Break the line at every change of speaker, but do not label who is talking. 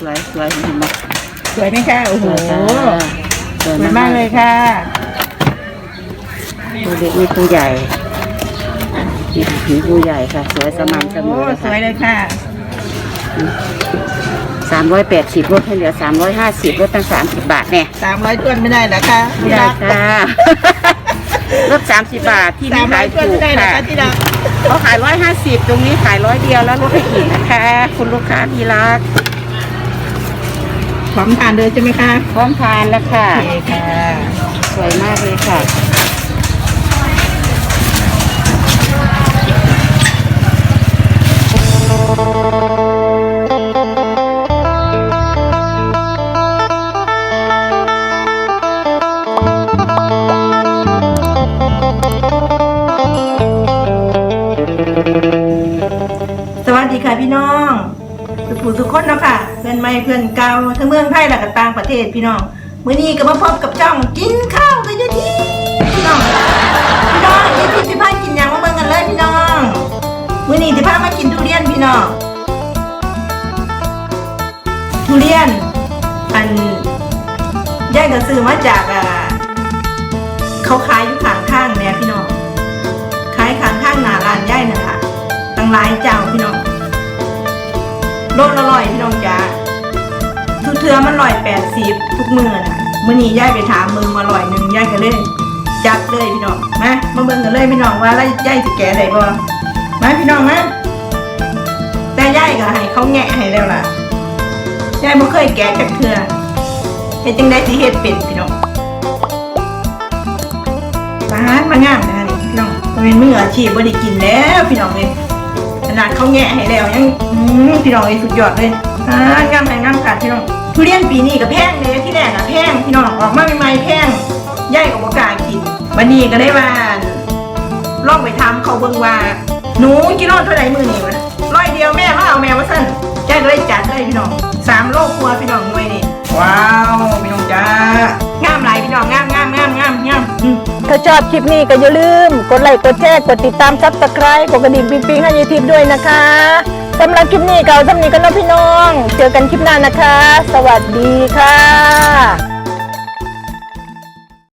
สวยเห็นไหม
สวยไหมคะโอ้โห
สวย
สวยมากเลยค่ะ
ผู้เล็กนี่ผู้ใหญ่นี่ผีผู้ใหญ่ค่ะ สวยสม่ำเสม
โอ้
อเลย
สวย
ค่ะ
เลยค่ะ
สามร้อยแปดสิบลดให้เหลือสามร้อยห้าสิบลดตั้งสามสิบบาทเนี่ย
สามร้อยต้นไม่ได้เหรอคะ
ไม่ได้ค่ะลดสามสิบบาทที่
สา
นี่
มร้
ขา
อย
ย
ต้น
ถู
ไม่
ก
ได้เหรอ
ค่ะ
คะที่รัก
เขาขายร้อยห้าสิบตรงนี้ขายร้อยเดียวแล้วลดให้อีกนะคะ คุณลูกค้าที่รัก
พร้อมทานเลยใช่ไหมคะ
พร้อมทานแล้วค่ะ
โอเคค่ะ
สวยมากเลยค่ะ
สวัสดีค่ะพี่น้อง ทุกผู้ทุกคนเนาะค่ะ เพื่อนใหม่เพื่อนเก่าทั้งเมืองไทยและก็ต่างประเทศพี่น้องมื้อนี้ก็มาพบกับจ้องกินข้าวกันยทีพี่น้องพี่น้องยายทีสิพากินหยังมาเบิ่งกันเลยพี่น้องมื้อนี้สิพามากินทุเรียนพี่น้องทุเรียนอันยายก็ซื้อมาจากอ่าเขาขายอยู่ข้างทางแม่พี่น้องขายข้างทางหน้าร้านยายนั่นล่ะตั้งหลายเจ้าพี่น้อง ลละร้อยพี่น้องจ้าทุกเทือมันร้อยแปดสิบทุกมือน่ะมื้อนี้ยายไปถามมึงมาร้อยหนึ่งยายก็เลยจัดเลยพี่น้องมามาเบิ่งกันเลยพี่น้องว่าแล้วยายจะแก่ได้บ่มาพี่น้องมาแต่ยายก็ให้เขาแงะให้แล้วล่ะยายบ่เคยแกะจักเทือเฮ็ดจังได๋สิเฮ็ดเป็นพี่น้องร้านมางามนะนี่พี่น้องเป็นมืออาชีพบ่ได้กินแล้วพี่น้องเลย ขนาดเขาแงะให้แล้วยังอืมพี่น้องเลยสุดยอดเลยอ่างามแพงงามขาดพี่น้องทุเรียนปีนี้ก็แพงเลยที่แรกอะแพงพี่น้องออกมาใหม่ๆแพงย่ายกับบ่กล้ากินวันนี้ก็ได้ว่าลองไปทำเขาเบิ่งว่าหนูกิโลเท่าไหร่มือนี่วะร้อยเดียวแม่มาเอาแม่มาสั่นย่ายก็เลยจัดเลยพี่น้องสามโลกครัวพี่น้องหน่วยนี่ว้าว
ถ้าชอบคลิปนี้ก็อย่าลืม กดไลค์กดแชร์กดติดตามซับสไครต์กดกระดิ่งปิ๊งๆให้ยายทิพย์ด้วยนะคะสำหรับคลิปนี้ก็เอาสำนีกันนะพี่น้อง เจอกันคลิปหน้านะคะ สวัสดีค่ะ